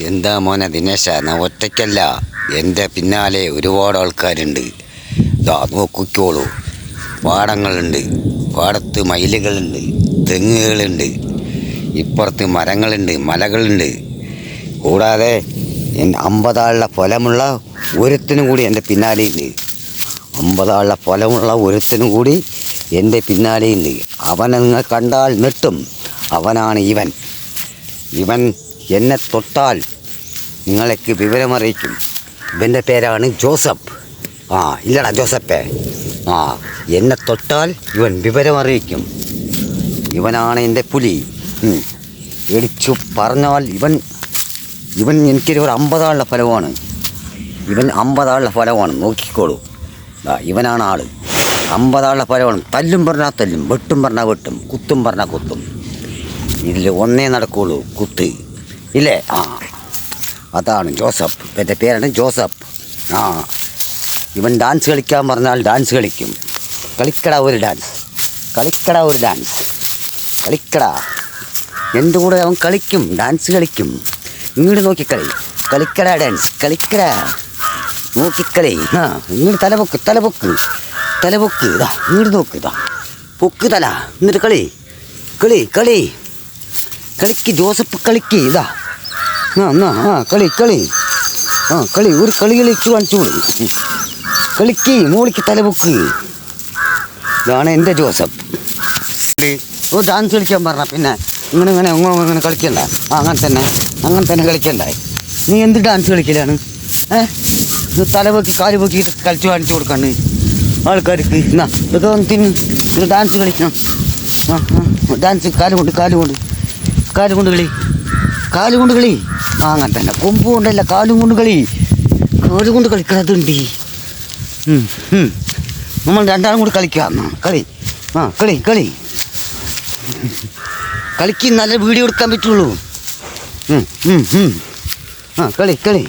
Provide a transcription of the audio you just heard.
എന്താ മോനെ ദിനേശ? ഞാൻ ഒറ്റയ്ക്കല്ല. എന്റെ പിന്നാലെ ഒരുപാട് ആൾക്കാരുണ്ട്. ഇതാ നോക്കിക്കോളൂ പാടങ്ങളുണ്ട്. പാടത്ത് മയിലുകളുണ്ട്. തെങ്ങുകളുണ്ട്. ഇപ്പുറത്ത് മരങ്ങളുണ്ട്. മലകളുണ്ട്. കൂടാതെ അമ്പതാളുടെ ഫലമുള്ള ഒരുത്തിനും കൂടി എന്റെ പിന്നാലെയുണ്ട്. അമ്പതാളുടെ ഫലമുള്ള ഒരുത്തിനും കൂടി എന്റെ പിന്നാലെയുണ്ട്. അവനെ നിങ്ങൾ കണ്ടാൽ നെട്ടും അവനാണ് ഇവൻ. ഇവൻ എന്നെ തൊട്ടാൽ നിങ്ങളേക്ക് വിവരമറിയിക്കും. ഇവന്റെ പേരാണ് ജോസഫ്. ആ ഇല്ലടാ ജോസഫേ ആ എന്നെ തൊട്ടാൽ ഇവൻ വിവരമറിയിക്കും. ഇവനാണ് എന്റെ പുലി. എടിച്ചു പറഞ്ഞാൽ ഇവൻ ഇവൻ എനിക്കൊരു ഒരു അമ്പതാളുടെ ഫലമാണ്. ഇവൻ അമ്പതാളുടെ ഫലമാണ്. നോക്കിക്കോളൂ. ഇവനാണ് ആൾ. അമ്പതാളുടെ ഫലമാണ്. തല്ലും പറഞ്ഞാൽ തല്ലും വെട്ടും പറഞ്ഞാൽ വെട്ടും കുത്തും പറഞ്ഞാൽ കുത്തും. ഇതിൽ ഒന്നേ നടക്കുള്ളൂ കുത്ത്. ഇല്ലേ? ആ. അതാണ് ജോസഫ്. എന്റെ പേരാണ് ജോസഫ്. ആ. ഇവൻ ഡാൻസ് കളിക്കാൻ പറഞ്ഞാൽ ഡാൻസ് കളിക്കും. കളിക്കട ഒരു ഡാൻസ് കളിക്കട ഒരു ഡാൻസ് കളിക്കട. എന്റെ കൂടെ അവൻ കളിക്കും ഡാൻസ് കളിക്കും. ഇങ്ങോട്ട് നോക്കിക്കളി. കളിക്കട ഡാൻസ് കളിക്കട. നോക്കിക്കളി. ആ ഇങ്ങോട്ട് തലപൊക്ക് തലപൊക്ക്. തലപൊക്ക്. ഇതാ ഇങ്ങോട്ട് നോക്ക് ഇതാ. പൊക്ക് തല. എന്നിട്ട് കളി. കളി കളി. കളിക്ക് ജോസഫ് കളിക്ക് ഇതാ. ആ എന്നാ ആ കളി കളി. ആ കളി ഒരു കളി കളിച്ച് കാണിച്ചു കളിക്ക് മോളിക്ക് തലപൊക്ക്. ഇതാണ് എന്റെ ജോസഫ്. ഓ ഡാൻസ് കളിക്കാൻ പറഞ്ഞ പിന്നെ ഇങ്ങനെ ഇങ്ങനെ അങ്ങനെ ഇങ്ങനെ കളിക്കണ്ട. ആ അങ്ങനെ തന്നെ അങ്ങനെ തന്നെ കളിക്കണ്ടേ. നീ എന്ത് ഡാൻസ് കളിക്കലാണ്? ഏഹ് തലപൊക്കി തല കാൽ പൊക്കിയിട്ട് കളിച്ച് കാണിച്ചു കൊടുക്കണ്ട് ആൾക്കാർക്ക് എന്നാ ഇതൊക്കെ വന്ന് തിന്ന്. ഡാൻസ് കളിക്കണം. ആ ആ ഡാൻസ് കാൽ കൊണ്ട് കാൽ കൊണ്ട്. കാൽ കൊണ്ട് കളി. കാൽ കൊണ്ട് കളി. അങ്ങനെ തന്നെ കൊമ്പ് കൊണ്ടല്ല കാലും കൊണ്ട് കളി. കാൽ കൊണ്ട് കളിക്കണതുണ്ട്. നമ്മൾ രണ്ടാളും കൂടി കളിക്കാം കളി. ആ കളി കളി. കളിക്ക് നല്ല വീഡിയോ എടുക്കാൻ പറ്റുള്ളൂ. ആ കളി കളി.